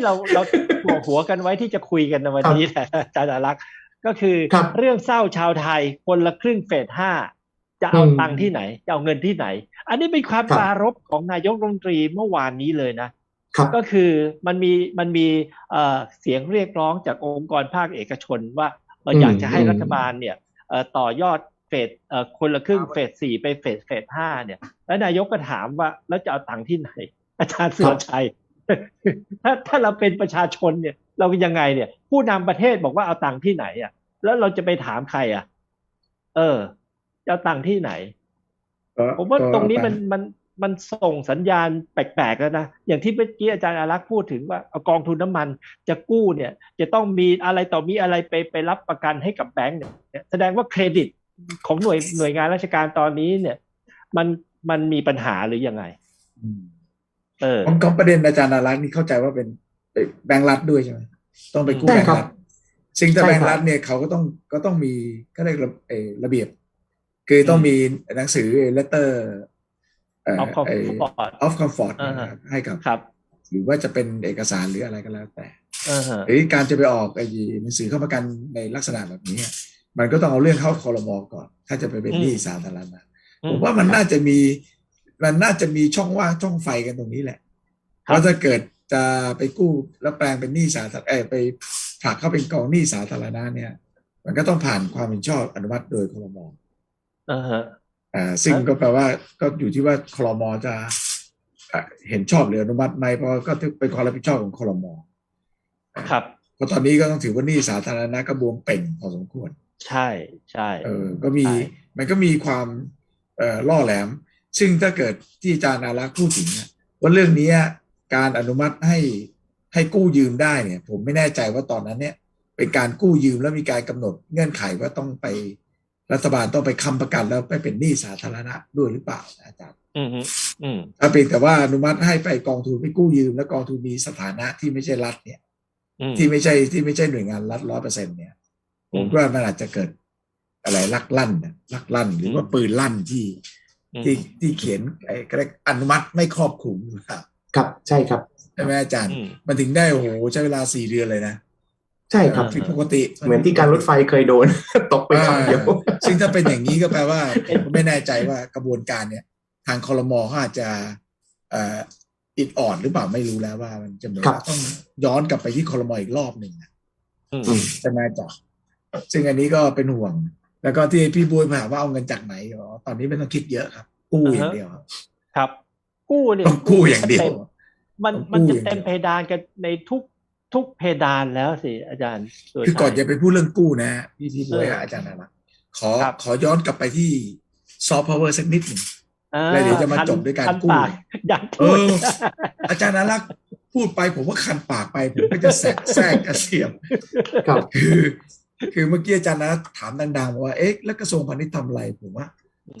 ที่เราเราหัวหัวกันไว้ที่จะคุยกันในวันนี้แหละอาจารย์อารักษ์ก็คือครับเรื่องเศร้าชาวไทยคนละครึ่งเฟสห้าจะเอาอืมตังค์ที่ไหน จะเอาเงินที่ไหน อันนี้เป็นความครับปรารบของนายกรัฐมนตรีเมื่อวานนี้เลยนะครับก็คือมันมีมันมีเอ่อเสียงเรียกร้องจากองค์กรภาคเอกชนว่าเอ่ออมอยากจะให้อืมรัฐบาลเนี่ยเอ่อต่อยอดเฟสเอ่อคนละครึ่งเฟสสี่ไปเฟสเฟสห้าเนี่ย แล้วนายกก็ถามว่าแล้วจะเอาตังค์ที่ไหน อาจารย์สุรชัย ถ้าถ้าเราเป็นประชาชนเนี่ย เรายังไงเนี่ย ผู้นำประเทศบอกว่าเอาตังค์ที่ไหนอะ แล้วเราจะไปถามใครอะ เออจะเอาตังค์ที่ไหนผมว่าตรงนี้มันมันมันส่งสัญญาณแปลกๆแล้วนะ อย่างที่เมื่อกี้อาจารย์อารักษ์พูดถึงว่าเอากองทุนน้ำมันจะกู้เนี่ย จะต้องมีอะไรต่อมีอะไรไปไปรับประกันให้กับแบงก์เนี่ยแสดงว่าเครดิตของหน่วยหน่วยงานราชการตอนนี้เนี่ย มันมันมีปัญหาหรือยังไงอืมเออ ผมก็ประเด็นอาจารย์นารักษ์นี่เข้าใจว่าเป็นแบงก์รัฐด้วยใช่ไหมต้องไปกู้ใช่แบงครับก์รัฐสิ่งแต่ใช่แบงก์ครับรัฐเนี่ยเขาก็ต้องก็ต้องมีก็เรียกระเอ่อระเบียบ คือต้องมีหนังสือ letter เอ่อ of comfort ไอ้ of comfort อ่าฮะนะครับให้กับครับ หรือว่าจะเป็นเอกสารหรืออะไรก็แล้วแต่เออฮะหรือการจะไปออกไอ้หนังสือเข้าประกันในลักษณะแบบนี้ มันก็ต้องเอาเรื่องเข้าคอรมอก่อน ถ้าจะไปเป็นหนี้สาธารณะผมว่ามันน่าจะมี มันน่าจะมีช่องว่างช่องไฟกันตรงนี้แหละครับว่าถ้าเกิดจะไปกู้แล้วแปลงเป็นหนี้สาธารณะเอยไปฝากเข้าเป็นกองหนี้สาธารณะเนี่ย มันก็ต้องผ่านความเห็นชอบอนุมัติโดยคลมเออฮะอ่าซึ่งครับก็แปลว่าก็อยู่ที่ว่าคลมจะอะเห็นชอบหรืออนุมัติไหมเพราะก็เป็นความรับผิดชอบของคลมครับเพราะตอนนี้ก็ต้องถือว่าหนี้สาธารณะก็บวมเป่งพอสมควร ใช่ใช่เออก็มีใช่มันก็มีความเอ่อล่อแหลม ซึ่งถ้าเกิดที่อาจารย์อารักษ์พูดถึงนะว่าเรื่องนี้การอนุมัติให้ให้กู้ยืมได้เนี่ย ผมไม่แน่ใจว่าตอนนั้นเนี่ย เป็นการกู้ยืมแล้วมีการกำหนดเงื่อนไขว่าต้องไปรัฐบาลต้องไปค้ำประกันแล้วไปเป็นหนี้สาธารณะด้วยหรือเปล่านะอาจารย์อืมฮึอืมถ้าเป็นแต่ว่าอนุมัติให้ไปกองทุนไปกู้ยืม แล้วกองทุนมีสถานะที่ไม่ใช่รัฐเนี่ยอืมที่ไม่ใช่ที่ไม่ใช่หน่วยงานรัฐร้อยเปอร์เซ็นเนี่ยอืผมมว่ามันอาจจะเกิดอะไรลักลั่นน่ะลักลั่นหรือว่าปืนลั่นที่อืม ที่ที่เขียนไอ้ก็เรียกอนุมัติไม่ครอบคลุมหรือเปล่าครับใช่ครับใช่ไหมอาจารย์อืมมันถึงได้โอ้โหใช้เวลาสี่เดือนเลยนะ ใช่ครับที่ปกติ เหมือนที่การรถไฟเคยโดน ตกไปคำเดียวอ่าซึ่งถ้าเป็นอย่างนี้ก็แปลว่าผมไม่แน่ใจว่ากระบวนการเนี่ย ทางคอรมอเขาอาจจะเอ่ออิดอ่อนหรือเปล่าไม่รู้แล้วว่ามันจะเหมือนครับว่าต้องย้อนกลับไปที่คอรมออีกรอบหนึ่งนะอืมอืมใช่ไหมอาจารย์ซึ่งอันนี้ก็เป็นห่วง แล้วก็ที่พี่บุญถามว่าเอาเงินจากไหนอ๋อตอนนี้ไม่ต้องคิดเยอะครับ กู้อย่างเดียวครับ ครับ กู้เนี่ยต้องกู้อย่างเดียวต็มมันต้องกู้มันจะอย่างเดียวเต็มเพดานกันในทุกทุกเพดานแล้วสิอาจารย์สุรคือก่อนชัยจะไปพูดเรื่องกู้นะพี่พี่บุญเออออาจารย์นะขอครับขอย้อนกลับไปที่ซอฟต์พาวเวอร์สักนิดหนึ่งอ่าแล้วเดี๋ยวจะมาจบด้วยการคันกู้ปอยากเอพูดออาจารย์นารักษ์พูดไปผมว่าคันปากไปผมก็จะแทรกแทรกกระเสียบครับคือ คือเมื่อกี้อาจารย์นะถามดังๆว่าเอ๊ะแล้วกระทรวงพาณิชย์ทำอะไรผมว่า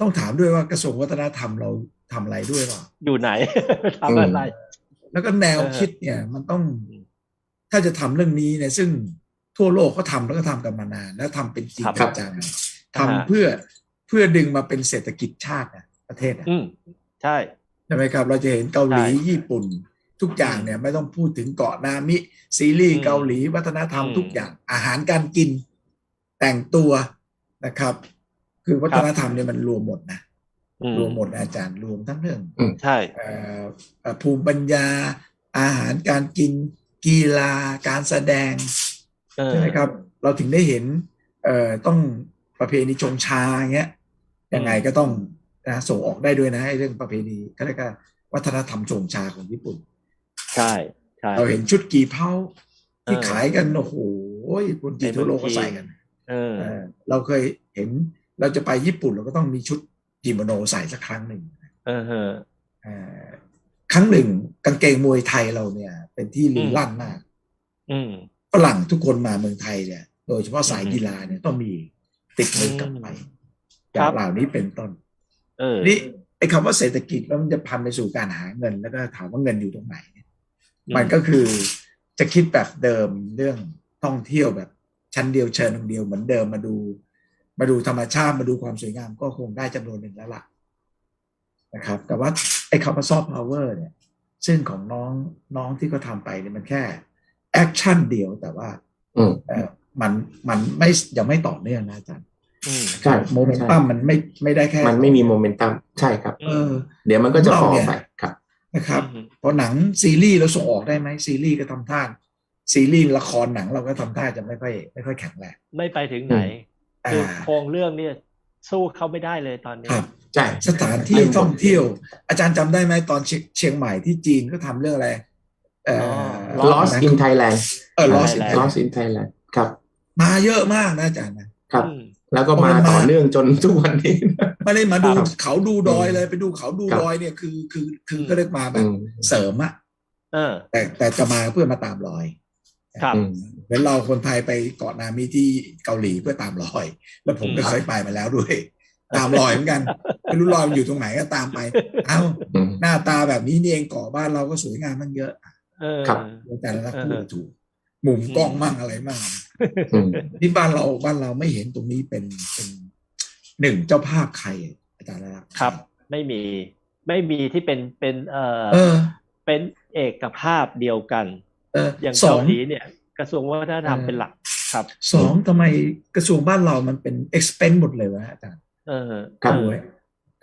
ต้องถามด้วยว่ากระทรวงวัฒนธรรมเราทำอะไรด้วยเปล่าอยู่ไหนทำอะไร แล้วก็แนวเออคิดเนี่ย มันต้องอืมถ้าจะทำเรื่องนี้เนี่ยซึ่งทั่วโลกเขาทำแล้วก็ทำกันมานาน แล้วทำเป็นจริงครับเป็นจังทำอ่าฮะเพื่อเพื่อดึงมาเป็นเศรษฐกิจชาตินะประเทศนะอืมใช่ใช่ไหมครับ เราจะเห็นเกาหลีใช่ญี่ปุ่นทุกอย่างเนี่ยไม่ต้องพูดถึงเกาะนามิ ซีรีอืส์มเกาหลีวัฒนธรรมอืมทุกอย่างอาหารการกิน แต่งตัวนะครับ คือวัฒนธรรมเนี่ยมันรวมหมดนะอืมรวมหมดนะอาจารย์รวมทั้งเรื่องใช่เอ่อเอ่อภูมิปัญญาอาหารการกินกีฬาการแสดงเออใช่ไหมครับ เราถึงได้เห็นเอ่อต้องประเพณีชงชาอย่างเงี้ยยังไงก็ต้องนะส่งออกได้ด้วยนะไอ้เรื่องประเพณีก็เรียกว่าวัฒนธรรมชงชาของญี่ปุ่น ใช่ใช่เราเห็นชุดกี่เผาที่เออขายกันโอ้โหคนจีนทั่วโลกก็ใส่กัน เออเออเราเคยเห็นเราจะไปญี่ปุ่นเราก็ต้องมีชุดกิโมโนใส่สักครั้งหนึ่งเออฮะเอ่อครั้งหนึ่งกางเกงมวยไทยเราเนี่ย เป็นที่ลือมลั่นมากอืมฝรั่งทุกคนมาเมืองไทยเนี่ย โดยเฉพาะสายอืมกีฬาเนี่ยต้องมีติดมือกลับไปคอรัย่าบงเหล่านี้เป็นต้นเออนี่ไอ้คำว่าเศรษฐกิจแล้วมันจะพันไปสู่การหาเงิน แล้วก็ถามว่าเงินอยู่ตรงไหนเนี่ยอืมมันก็คือจะคิดแบบเดิมเรื่องท่องเที่ยวแบบ ชั้นเดียวเชิญเดียวเหมือนเดิมมาดู มาดูธรรมชาติมาดูความสวยงามก็คงได้จำนวนหนึ่งแล้วล่ะนะครับ แต่ว่าไอ้คำว่าซอฟต์พาวเวอร์เนี่ย ซึ่งของน้องน้องที่เขาทำไปเนี่ยมันแค่แอคชั่นเดียวแต่ว่าอืมเอ่อมันมันไม่ยังไม่ต่อเนื่องนะอาจารย์อืมใช่โมเมนตัมมันไม่ไม่ได้แค่ มันไม่มีโมเมนตัมใช่ครับ เออ เดี๋ยวมันก็จะเราฟอเนี่ลยไปครับนะครับอืมเพราะหนังซีรีส์เราส่งออกได้ไหมซีรีส์ก็ทำท่า ซีรีส์ละครหนังเราก็ทำท่าจะไม่ค่อยไม่ค่อยแข็งแรงไม่ไปถึงไหนอ่าคือโครงเรื่องเนี่ยสู้เขาไม่ได้เลยตอนนี้ครับใช่สถานที่ท่องเที่ยว อาจารย์จำได้ไหมตอนเชียงเชียงใหม่ที่จีนก็ทำเรื่องอะไรเอ่ออ๋อ Lost in Thailand เออ Lost in Thailand Thailand Lost in Thailand ครับ มาเยอะมากนะอาจารย์นะครับอืมแล้วก็เพราะมามันมาต่อเนื่องจนทุกวันนี้ไม่ได้มาดูครับเขาดูดอยเลยไปดูเขาดูครับดอยเนี่ยคือคือคือก็เรียกมาแบอืบมเสริมอะเออแต่แต่จะมาเพื่อมาตามรอย ครับอืมเหมือนเราคนไทยไปเกาะนามิที่เกาหลีเพื่อตามรอย แล้วผมก็อืมเคยไปมาแล้วด้วย ตามรอยเหมือนกันไม่รู้รอยมันอยู่ตรงไหนก็ตามไป เอ้าอืมหน้าตาแบบนี้นี่เองเกาะบ้านเราก็สวยงามมันเยอะเออครับแต่ละรักเออพูดถูกมุมกล้องมั่งอะไรมั่งอืมที่บ้านเราบ้านเราไม่เห็นตรงนี้เป็นเป็นหนึ่งเจ้าภาพใครอาจารย์ละครับ ไม่มีไม่มีที่เป็นเป็นเอ่อเออเป็นเอกภาพเดียวกันเอออย่างสอเกางหลีเนี่ย กระทรวงวัฒนธรรมเออเป็นหลักครับสองทำไมกระทรวงบ้านเรามันเป็น expense หมดเลยวะอาจารย์เออครับเออ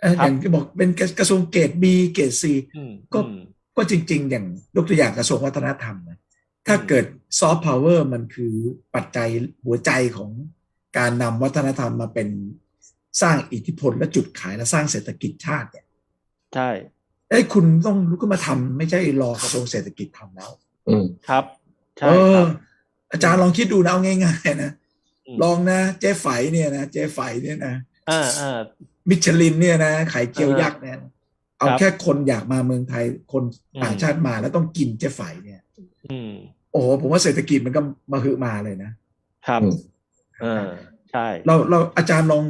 เออครับอย่างที่บอกเป็นกระทรวงเกรด B เกรด C อืมก็อืมก็จริง ๆ อย่างยกตัวอย่างกระทรวงวัฒนธรรมนะถ้าเกิดซอฟต์พาวเวอร์มันคือปัจจัยหัวใจของการนำวัฒนธรรมมาเป็นสร้างอิทธิพลและจุดขายและสร้างเศรษฐกิจชาติเนี่ยใช่เอ้ยคุณต้องลุกขึ้นมาทำไม่ใช่รอกระทรวงเศรษฐกิจทำแล้ว อืมครับใช่เอคอรับอาจารย์ลองคิดดูนะเอาง่ายๆนะอืมลองนะเจ๊ไฝเนี่ยนะเจ๊ไฝเนี่ยนะอ่าอ่ามิชลินเนี่ยนะไข่เจียวเออยักษ์เนี่ยเอาครับแค่คนอยากมาเมืองไทยคนอืมต่างชาติมาแล้วต้องกินเจ๊ไฝเนี่ยอืมโอ้โหผมว่าเศรษฐกิจมันก็มาหือมาเลยนะครับอืมเออใช่ เราเราอาจารย์ลอง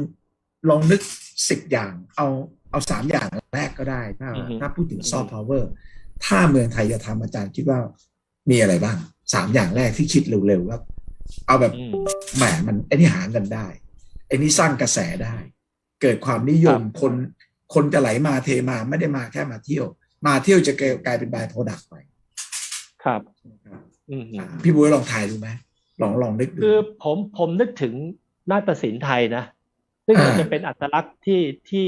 ลองนึกสิบอย่าง เอาเอาสามอย่างแรกก็ได้ ถ้าอือฮึถ้าพูดถึงอือฮึซอฟต์พาวเวอร์ถ้าเมืองไทยจะทำอาจารย์คิดว่า มีอะไรบ้างสามอย่างแรกที่คิดเร็วๆแล้วเอาแบบอืมแหมมันไอ้นี่หาเงินได้ไอ้นี่สร้างกระแสได้ เกิดความนิยมครับคนคนจะไหลมาเทมาไม่ได้มาแค่มาเที่ยว มาเที่ยวจะกลายเป็นบายโปรดักต์ไป ครับอืมอ่าพี่บุ้ยลองถ่ายดูไหมลองลองนึกดูคือผมผมนึกถึงนาฏศิลป์ไทยนะซึ่งอ่าจะเป็นอัตลักษณ์ที่ที่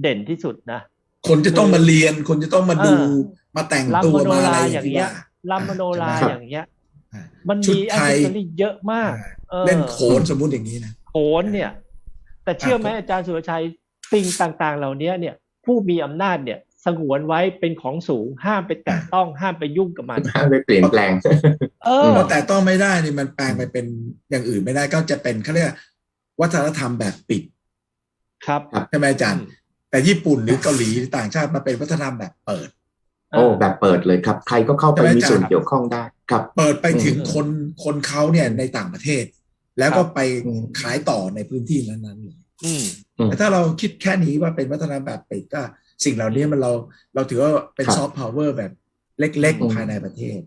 เด่นที่สุดนะ คนจะต้องมาเรียน คนจะต้องมาดูเออมาแต่งรำตัวมโนมาอะไรราออย่าย่างงที่เงี้ย ว่ารำมโนราครับอย่างเงี้ยอ่ามันชุดมีไทอัยนเยอะมากออเล่นโขนสมมุติอย่างนี้นะโขนเนี่ย แต่เชื่อไหมอ่าอาจารย์สุรชัยสิ่งต่างๆ เหล่านี้เนี่ย ผู้มีอำนาจเนี่ย สงวนไว้เป็นของสูงห้ามไปแตะต้องห้ามไปยุ่งกับมันห้ามไปเปลี่ยนแปลงเออเพราะแต่ต้องไม่ได้นี่มันแปลงไปเป็นอย่างอื่นไม่ได้ก็จะเป็นเขาเรียกว่าวัฒนธรรมแบบปิด ครับใช่ไหมอาจารย์ แต่ญี่ปุ่นหรือเกาหลีหรือต่างชาติมาเป็นวัฒนธรรมแบบเปิด โอ้แบบเปิดเลยครับ ใครก็เข้าไปใช่ไหมมีส่วนอาจารย์เกี่ยวข้องได้ครับ เปิดไปถึงอืมคนคนเขาเนี่ยในต่างประเทศ แล้วก็ไปอืมขายต่อในพื้นที่นั้นๆเลยอืมอืมแต่ถ้าเราคิดแค่นี้ว่าเป็นวัฒนธรรมแบบปิดก็สิ่งเหล่านี้มันเราเราถือว่าเป็นครับซอฟต์พาวเวอร์แบบเล็กอืมๆภายในประเทศ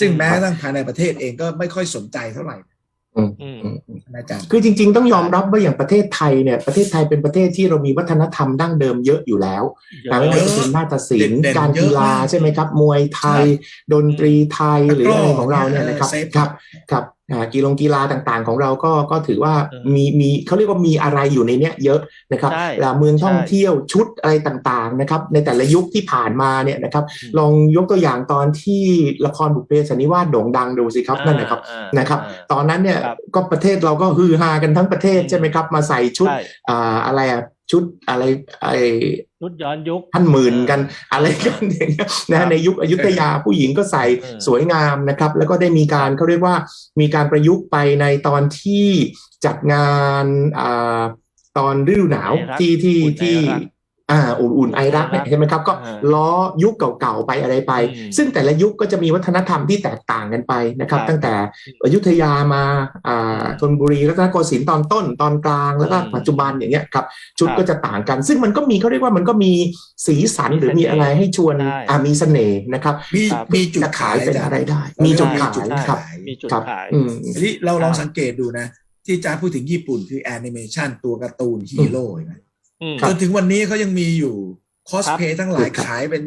ซึ่งแม้ครับกระทั่งภายในประเทศเองก็ไม่ค่อยสนใจเท่าไหร่ อาจารย์คือจริง ๆ ต้องยอมรับว่าอย่างประเทศไทยเนี่ยประเทศไทยเป็นประเทศที่เรามีวัฒนธรรมดั้งเดิมเยอะอยู่แล้วเยนะไม่ว่าจะเป็นนาฏศิลป์การกีฬาใช่ไหมครับ มวยไทย ดนตรีไทยหรืออะไรของเราเนี่ยนะครับครับครับ กีฬากีฬาต่างๆ ของเราก็ก็ถือว่าเออมีมีเขาเรียกว่ามีอะไรอยู่ในเนี้ยเยอะนะครับใช่แล้วเมืองท่องใช่เที่ยวชุดอะไรต่างๆนะครับ ในแต่ละยุคที่ผ่านมาเนี่ยนะครับอืมลองยกตัวอย่างตอนที่ละครบุพเพสันนิวาสโด่งดังดูสิครับนั่นนะครับอ่านะครับอ่าตอนนั้นเนี่ยครับก็ประเทศเราก็ฮือฮากันทั้งประเทศอืมใช่ไหมครับ มาใส่ชุดใช่อ่าอะไรอะ ชุดอะไรไอชุดย้อนยุคพันหมื่นกันอะไรกันอย่างเงี้ยครันะบในยุคอยุธยาผู้หญิงก็ใส่เออสวยงามนะครับ แล้วก็ได้มีการเขาเรียกว่ามีการประยุกต์ไปในตอนที่จัดงานอ่าตอนฤดูหนาวไอรักที่ที่อุ่นไอที่รัก อ่าอุ่นๆไอรักเนี่ยไอรักใช่ไหมครับก็อ่าล้อยุคเก่าๆไปอะไรไปอืมซึ่งแต่ละยุคก็จะมีวัฒนธรรมที่แตกต่างกันไปนะครับครับ ตั้งแต่อยุธยามาอ่าธนบุรีรัตนโกสินทร์ตอนต้นตอนกลางแล้วก็อืมปัจจุบันอย่างเงี้ยครับชุดครับก็จะต่างกัน ซึ่งมันก็มีเขาเรียกว่ามันก็มีสีสันมีหรือมีเสน่ห์อะไรให้ชวนได้อ่ามีเสน่ห์นะครับมีครับมีจุดจะขาขายยเป็นอาจารย์อะไรได้เรามีเรียกจุดว่าขายจุดครับขายมีจุดครับขายอืมทีนี้เราลองครับสังเกตดูนะ ที่อาจารย์พูดถึงญี่ปุ่นคือแอนิเมชันตัวการ์ตูนฮีโร่เห็นไหมอืมครั จบนถึงวันนี้เขายังมีอยู่คอสเพย์ทั้งหลายครับขายเป็น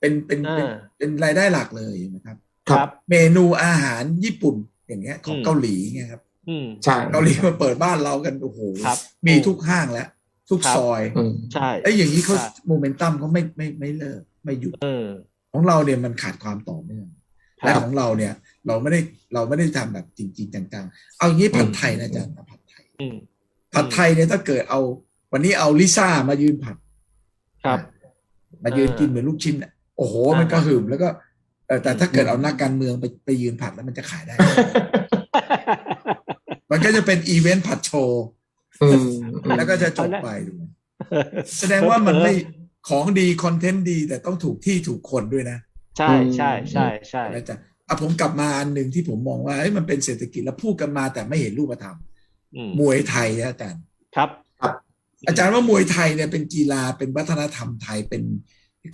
เป็นเป็นเป็นอ่าเป็นรายได้หลักเลยนะครับ ครับ เมนูอาหารญี่ปุ่นอย่างเงี้ยของอืมเกาหลีเงี้ยครับอืมใช่เกาหลีมาเปิดบ้านเรากันโอ้โหครับมีทุกห้างแล้ว ทุกครับซอยอืมใช่ไอ้ยอย่างนี้เขาใช่โมเมนตัมเขาไม่ไม่ไม่เลิกไม่หยุดเออของเราเนี่ยมันขาดความต่อเนื่องครับและของเราเนี่ย เราไม่ได้เราไม่ได้ทำแบบจริง ๆ จังๆ เอาอย่างนี้ผัดไทยนะอาจารย์ผัดไทยอืมผัดไทยเนี่ยถ้าเกิดเอา วันนี้เอาลิซ่ามายืนผัดครับ มายืนเออกินเหมือนลูกชิ้นอะโอ้โหอ่ามัมันก็หึมแล้วก็เออแต่ถ้าเกิดเอานักการเมืองไปไปยืนผัดแล้วมันจะขายได้ มันก็จะเป็นอีเวนต์ผัดโชว์อืมแล้วก็จะจบไปถูกไหมแสดงว่ามันไม่ของดีคอนเทนต์ดี แต่ต้องถูกที่ถูกคนด้วยนะ ใช่ใช่ใช่ใช่นะจ๊ะอะผมกลับมาอันหนึ่งที่ผมมองว่าเอ้ยมันเป็นเศรษฐกิจแล้วพูดกันมาแต่ไม่เห็นรูปธรรมอืมมวยไทยนะอาจารย์ครับ อาจารย์ว่ามวยไทยเนี่ยเป็นกีฬาเป็นวัฒนธรรมไทยเป็น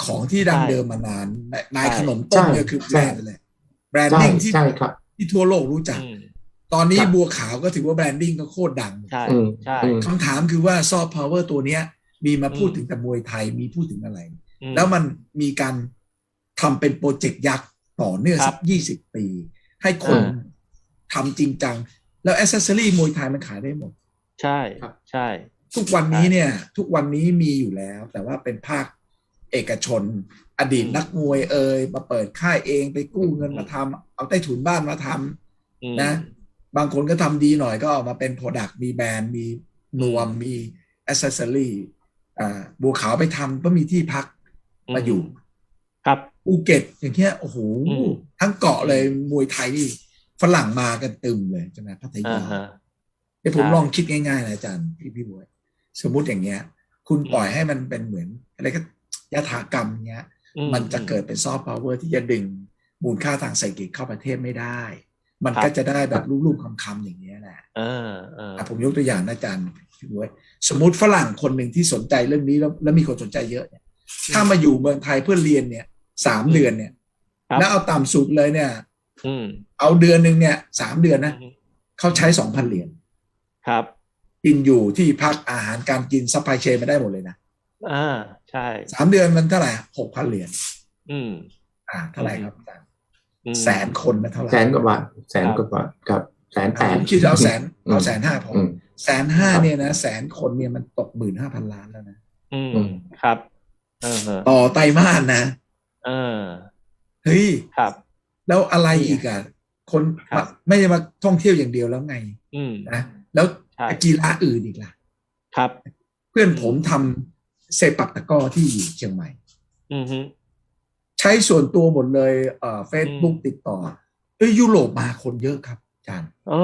ของที่ดังเดิมมานานนายขนมต้มเนี่ยคือแบรนด์เลยแบรนใช่ดิ้งที่ใช่ครับที่ทั่วโลกรู้จักอืมตอนนี้ครับบัวขาวก็ถือว่าแบรนดิ้งก็โคตรดังใช่อืมใช่อืมคำถามคือว่าซอฟต์พาวเวอร์ตัวเนี้ย มีมาพูดอืมถึงแต่มวยไทยมีพูดถึงอะไรอืมแล้วมันมีการทำเป็นโปรเจกต์ยักษ์ต่อเนื่องครัสับกยี่สิบปี ให้คนอ่าทำจริงจัง แล้วอ c เซสซอรี่มวยไทยมันขายได้หมด ใช่ครับใช่ ทุกวันนี้เนี่ย ทุกวันนี้มีอยู่แล้ว แต่ว่าเป็นภาคเอกชน อดีตนักมวยเอ่ยมาเปิดค่ายเองไปกู้เงินมาทำเอาใต้ถุนบ้านมาทำอืมนะ บางคนก็ทำดีหน่อยก็ออกมาเป็นโปรดักต์มีแบรนด์มีนวมมีอ c เซสซอรี่อ่าบัวขาวไปทำก็มีที่พักมาอยู่ ครับภูเก็ตอย่างเงี้ยโอ้โหอืมทั้งเกาะเลยมวยไทยนี่ฝรั่งมากันตึมเลยใช่ไหมพัทอ่ายาฮะเดี๋ยวผมใช่ลองคิดง่ายๆนะอาจารย์พี่พี่บวย สมมุติอย่างเงี้ย คุณปล่อยให้มันเป็นเหมือนอะไรก็ยถากรรมเงี้ยอืมันจะเกิดเป็นซอฟต์พาวเวอร์ที่จะดึงมูลค่าทางเศรษฐกิจเข้าประเทศไม่ได้ มันก็จะได้แบบรูปๆคำๆอย่างเงี้ยแหละเออเอออะผมยกตัวอย่างนะอาจารย์พี่บวยสมมุติฝรั่งคนหนึ่งที่สนใจเรื่องนี้แล้วแล้วมีคนสนใจเยอะเนี่ยถ้ามาอยู่เมืองไทยเพื่อเรียนเนี่ยสามเดือนเนี่ยครับแล้วเอาต่ำสุดเลยเนี่ยอืมเอาเดือนหนึ่งเนี่ยสามเดือนนะอืมเขาใช้สองพันเหรียญครับ กินอยู่ที่พักอาหารการกินซัพพลายเชนมาได้หมดเลยนะอ่าใช่สามเดือนมันเท่าไหร่หกพันเหรียญอืม อ่า เท่าไหร่ครับอาจารย์อืมแสนคนนะเท่าไหร่แสนกว่าบาทแสนกว่าบาทครับแสนแปอะดผมคิดเอาแสนอืมเอาแสนห้าพออืมแสนห้าครับเนี่ยนะแสนคนเนี่ยมันตกหมื่นห้าพันล้านแล้วนะอือืมมครับเออฮะต่อไตรมาสนะเออเฮ้ยครับ แล้วอะไรอีกอะคนครับไม่ได้มาท่องเที่ยวอย่างเดียวแล้วไงอืมนะแล้วใช่ กีฬาอื่นอีกล่ะ ครับ เพื่อนผมทำเซปักตะกร้อที่เชียงใหม่ อืมฮึใช้ส่วนตัวหมดเลยเอ่อเฟซบุ๊กอืมติดต่อเอ้ยยุโรปมาคนเยอะครับอาจารย์อ๋อ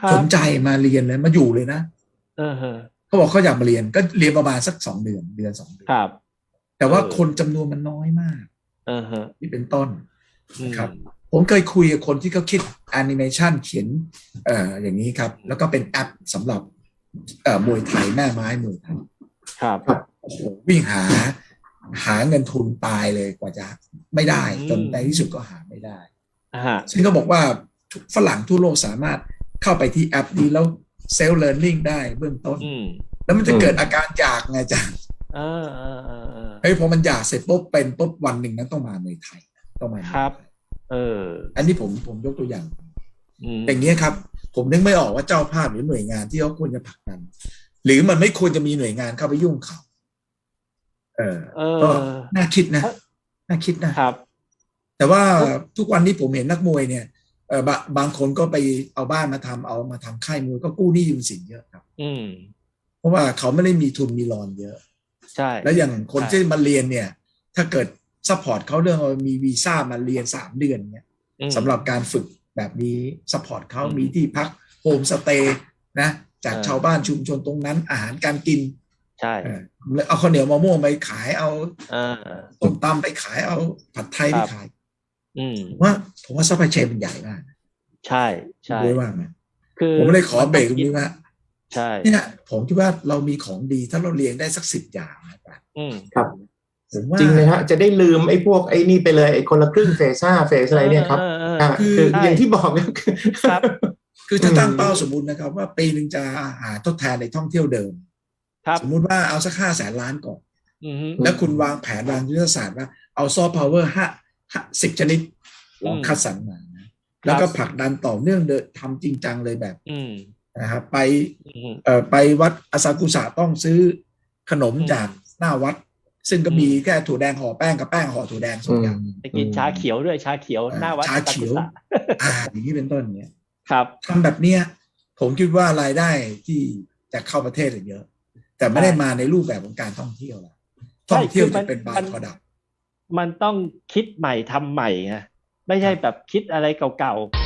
ครัสบนใจมาเรียนเลยมาอยู่เลยนะเออฮะเขาบอกเขาอยากมาเรียนก็เรียนประมาณสักสองเดือนเดือนสองเดือนครับแต่ว่าเออคนจำนวนมันน้อยมากเออฮะที่เป็นต้นอืมครับ ผมเคยคุยกับคนที่เขาคิดแอนิเมชันเขียนเอ่ออย่างนี้ครับ แล้วก็เป็นแอปสำหรับเอ่อมวยไทยแม่ไม้มวยไทยครับโอ้โหวิ่งหาหาเงินทุนตายเลยกว่าจะไม่ได้ จนในที่สุดก็หาไม่ได้อ่าฮะซึ่งเขาบอกว่าทุกฝรั่งทั่วโลกสามารถเข้าไปที่แอปนี้แล้วเซลล์เลิร์นนิ่งได้เบื้องต้นอืมแล้วมันจะอืมเกิดอาการอยากไงอาจารย์เออเออเออเออเฮ้ยพอมันอยากเสร็จปุ๊บเป็นปุ๊บวันหนึ่งนั้นต้องมาเมืองไทยต้องมาเมืองไทยครับ เออ อันนี้ผมผมยกตัวอย่างอืมอย่างนี้ยครับ ผมนึกไม่ออกว่าเจ้าภาพหรือหน่วยงานที่เขาควรจะผลักดันหรือมันไม่ควรจะมีหน่วยงานเข้าไปยุ่งเขาเออเออก็น่าคิดนะน่าคิดนะครับ แต่ว่าทุกวันนี้ผมเห็นนักมวยเนี่ยเออบะบางคนก็ไปเอาบ้านมาทำเอามาทำค่ายมวยก็กู้หนี้ยืมสินเยอะครับ อืม เพราะว่าเขาไม่ได้มีทุนมีรอนเยอะ ใช่ แล้วอย่างคนใช่ที่มาเรียนเนี่ย ถ้าเกิด ซัพพอร์ตเขาเรื่องว่ามีวีซ่ามาเรียนสามเดือนเนี่ยอืมสำหรับการฝึกแบบนี้ซัพพอร์ตเขาอืมมีที่พักโฮมสเตย์นะจากเออชาวบ้านชุมชนตรงนั้นอาหารการกิน ใช่เออเอาข้าวเหนียวมะม่วงไปขายเอาเออต้มตำไปขายเอาผัดไทยไปครับขายอืมผมว่าผมว่าซัพพลายเชนมันใหญ่มาก ใช่ใช่ด้วยว่าไหมคือผมเลยขอเบรกตรงนี้ว่าใช่เนี่ยผมคิดว่าเรามีของดีถ้าเราเรียงได้สักสิบอย่างนะอาจารย์อืมครับผมว่า จริงเลยฮะจะได้ลืมไอ้พวกไอ้นี่ไปเลยไอ้คนละครึ่งเฟสห้าเฟสอะไรเนี่ยครับออเอออ่าคือคือใช่อย่างที่บอกก็คือครับ คือถ้าตั้งอืมเป้าสมมตินะครับ ว่าปีหนึ่งจะหาทดแทนในท่องเที่ยวเดิมครับสมมุติว่าเอาสักห้าแสนล้านก่อนอืมฮึแล้วคุณวางแผนวางยุทธศาสตร์ว่าเอาซอฟต์พาวเวอร์ห้าสิบชนิดของอืมคัดสรรมานะแล้วก็ผลักดันต่อเนื่องเดินทำจริงจังเลยแบบอืมนะครับไปอืมเอ่อไปวัดอาซากุสะต้องซื้อขนมอืมจากหน้าวัด ซึ่งก็อืมมีแค่ถั่วแดงห่อแป้งกับแป้งห่อถั่วแดงสองอย่างไปกินชาเขียวด้วยชาเขียวเออหน้าวัดชาเขียวตะกุสะอ่าอย่างนี้เป็นต้นเนี่ยครับทำแบบเนี้ยผมคิดว่ารายได้ที่จะเข้าประเทศเยอะ แต่ไม่ได้มาในรูปแบบของการท่องเที่ยวละใช่ท่องเที่ยวคือมัจะนเป็นบามัยนพอดักมันต้องคิดใหม่ทำใหม่ไงไม่ใช่แบบคิดอะไรเก่าๆ